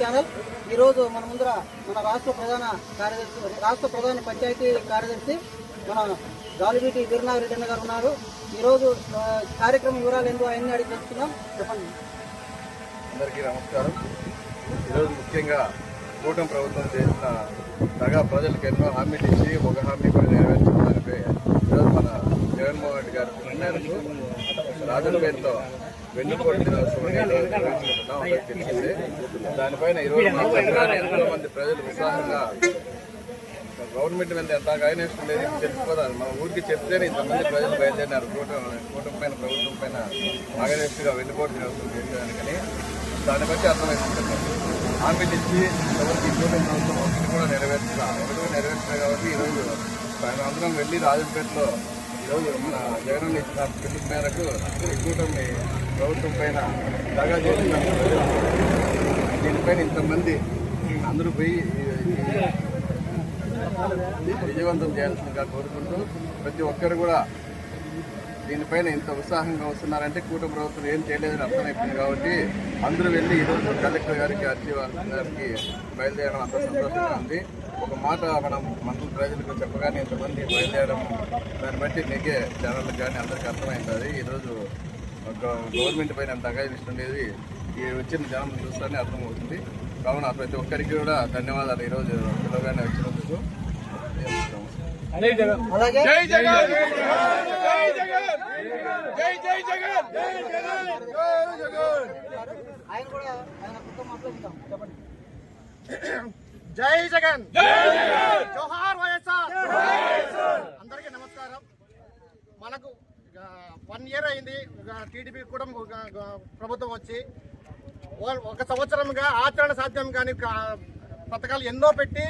Channel. ఈరోజు మన ముందర మన రాష్ట్ర ప్రధాన కార్యదర్శి రాష్ట్ర ప్రధాన పంచాయతీ కార్యదర్శి మన గాలిబీటి వీరనాథరెడ్డి అన్న గారు ఉన్నారు. ఈరోజు కార్యక్రమం వివరాలు ఎందుకు అవన్నీ అడిగి తెలుసుకుందాం. చెప్పండి. అందరికీ నమస్కారం. ఈరోజు ముఖ్యంగా కూటమి ప్రభుత్వం చేసిన దగా ప్రజలకు ఎన్నో హామీలు ఇచ్చి ఒక హామీ కూడా నెరవేర్చడానికి ఈరోజు మన జగన్మోహన్ రెడ్డి గారి మేరకు రాజంపేటలో వెన్నుపోటు దానిపైన ఈరోజు మా మంది ప్రజలు ఉత్సాహంగా గవర్నమెంట్ మీద ఎంత గాయనేషన్ లేదు తెలుసుకోవాలి మన ఊరికి చెప్తేనే ఇంతమంది ప్రజలు బయలుదేరినారు. కూటమి కూటమి పైన ప్రభుత్వం పైన ఆగనేస్ట్గా వెళ్ళిపోవడం దినోత్సవం చేసేదానికని దాన్ని బట్టి అర్థమవుతుంది హామీలు ఇచ్చి ఎవరికి కూటమి ప్రభుత్వం ఒకటి కూడా నెరవేర్చా ఒకటి కూడా కాబట్టి ఈరోజు అందరం వెళ్ళి రాజంపేటలో ఈరోజు మన జగన్ ఇచ్చిన పిలుపు మేరకు ఈ కూటమి ప్రభుత్వం పైన దగా చేసినందుకు దీనిపైన ఇంతమంది అందరూ పోయి విజయవంతం చేయాల్సిందిగా కోరుకుంటూ ప్రతి ఒక్కరు కూడా దీనిపైన ఇంత ఉత్సాహంగా వస్తున్నారంటే కూటమి ప్రభుత్వం ఏం చేయలేదని అర్థమైపోయింది కాబట్టి అందరూ వెళ్ళి ఈరోజు కలెక్టర్ గారికి ఆర్టీ గారికి బయలుదేరడం అంత సంతోషంగా ఉంది. ఒక మాట మనం మండల ప్రజలకు చెప్పగానే ఇంతమంది బయలుదేరడం దాన్ని బట్టి మీకే ఛానళ్ళకి కానీ అందరికీ అర్థమవుతుంది ఈరోజు ఒక గవర్నమెంట్ పైన ఎంత అగాయినిస్ట్ ఉండేది ఈ వచ్చిన జనం చూస్తేనే అర్థమవుతుంది. కావున ప్రతి ఒక్కరికి కూడా ధన్యవాదాలు. ఈరోజు పిల్లగానే వచ్చినందుకు అలాగే? ఆయన కూడా ఆయన కుటుంబం మాట్లాడుతాం చెప్పండి. జై జగన్. జోహార్ వైఎస్ఆర్. అందరికీ నమస్కారం. మనకు వన్ ఇయర్ అయింది. టీడీపీ కూడా ప్రభుత్వం వచ్చి ఒక సంవత్సరంగా ఆచరణ సాధ్యం కాని పథకాలు ఎన్నో పెట్టి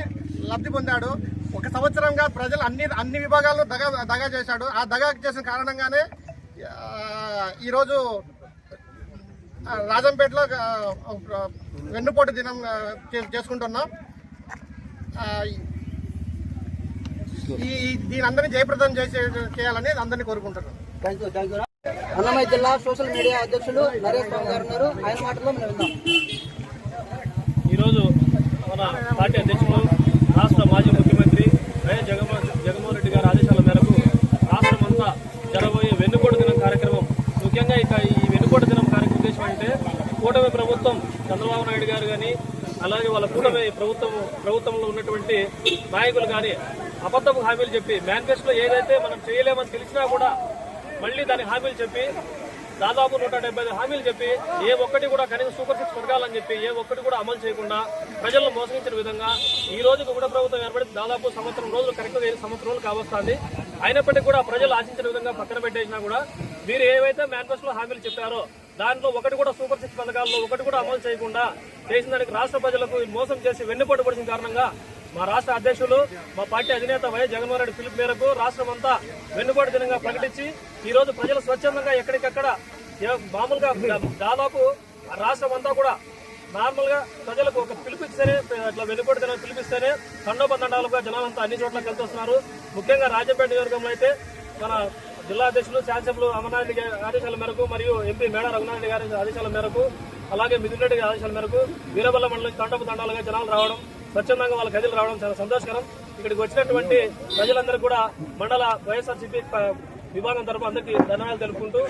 లబ్ధి పొందాడు. ఒక సంవత్సరంగా ప్రజలు అన్ని అన్ని విభాగాల్లో దగా దగా చేశాడు. ఆ దగా చేసిన కారణంగానే ఆ, ఈరోజు రాజంపేటలో వెన్నుపోటు దినం చేసుకుంటున్నాం. ఈ దీని అందరినీ జయప్రదం చేసే చేయాలని అందరినీ కోరుకుంటున్నాను thank you thank you Annamayya జిల్లా సోషల్ మీడియా అధ్యక్షులు నరేష్ బాబు గారు ఉన్నారు. ఆయన మాటల్లో మనం విందాం. ఈరోజు మన పార్టీ అధ్యక్షులు రాష్ట్ర మాజీ ముఖ్యమంత్రి వైఎస్ జగన్మోహన్ జగన్మోహన్ రెడ్డి గారి ఆదేశాల మేరకు రాష్ట్రం అంతా జరగబోయే వెన్నుపోటు దినం కార్యక్రమం ముఖ్యంగా ఇక ఈ వెన్నుపోటు దినం కార్యక్రమం ఉద్దేశం అంటే కూటమి ప్రభుత్వం చంద్రబాబు నాయుడు గారు కానీ అలాగే వాళ్ళ కూటమి ప్రభుత్వం చెప్పి నాయకులు కానీ అబద్ధపు హామీలు చెప్పి మేనిఫెస్టోలో ఏదైతే మనం చేయలేమని తెలిసినా కూడా మళ్ళీ దాని హామీలు చెప్పి దాదాపు నూట డెబ్బై హామీలు చెప్పి ఏ ఒక్కటి కూడా కనీసం సూపర్ సిక్స్ పథకాలని చెప్పి ఏ ఒక్కటి కూడా అమలు చేయకుండా ప్రజలను మోసగించిన విధంగా ఈ రోజుకు కూడా ప్రభుత్వం ఏర్పడి దాదాపు సంవత్సరం రోజులు కరెక్ట్గా ఏడు సంవత్సరం రోజులు కావస్తుంది. అయినప్పటికీ కూడా ప్రజలు ఆశించిన విధంగా పక్కన పెట్టేసినా కూడా మీరు ఏవైతే మేనిఫెస్టోలో హామీలు చెప్పారో దాంట్లో ఒకటి కూడా సూపర్ సిక్స్ పథకాల్లో ఒకటి కూడా అమలు చేయకుండా చేసిన దానికి రాష్ట్ర ప్రజలకు మోసం చేసి వెన్నుపోటు పడిన కారణంగా మా రాష్ట్ర అధ్యక్షులు మా పార్టీ అధినేత వైఎస్ జగన్మోహన్ రెడ్డి పిలుపు మేరకు రాష్ట్రం అంతా వెన్నుబాటు దినంగా ప్రకటించి ఈ రోజు ప్రజలు స్వచ్ఛందంగా ఎక్కడికక్కడ ఏ- మామూలుగా దాదాపు రాష్ట్రం అంతా కూడా నార్మల్గా ప్రజలకు ఒక పిలిపిస్తేనే అట్లా వెనుకోటి దినం పిలిపిస్తేనే తండోబందండాలుగా జనాలంతా అన్ని చోట్ల కలిసి వస్తున్నారు ముఖ్యంగా రాజంపేట నియోజకవర్గంలో అయితే మన జిల్లా అధ్యక్షులు శాసనసభ్యులు అమర్నాథ్ గారి ఆదేశాల మేరకు మరియు ఎంపీ మేడ రఘునాథ్ గారి ఆదేశాల మేరకు అలాగే మిథున్ రెడ్డి ఆదేశాల మేరకు వీరబల్ల మండలం తండపు తండాలుగా జనాలు రావడం స్వచ్ఛందంగా వాళ్ళ గదిలు రావడం చాలా సంతోషకరం. ఇక్కడికి వచ్చినటువంటి ప్రజలందరూ కూడా మండల వైఎస్ఆర్సీపీ విభాగం తరపు అందరికీ ధన్యవాదాలు తెలుపుకుంటూ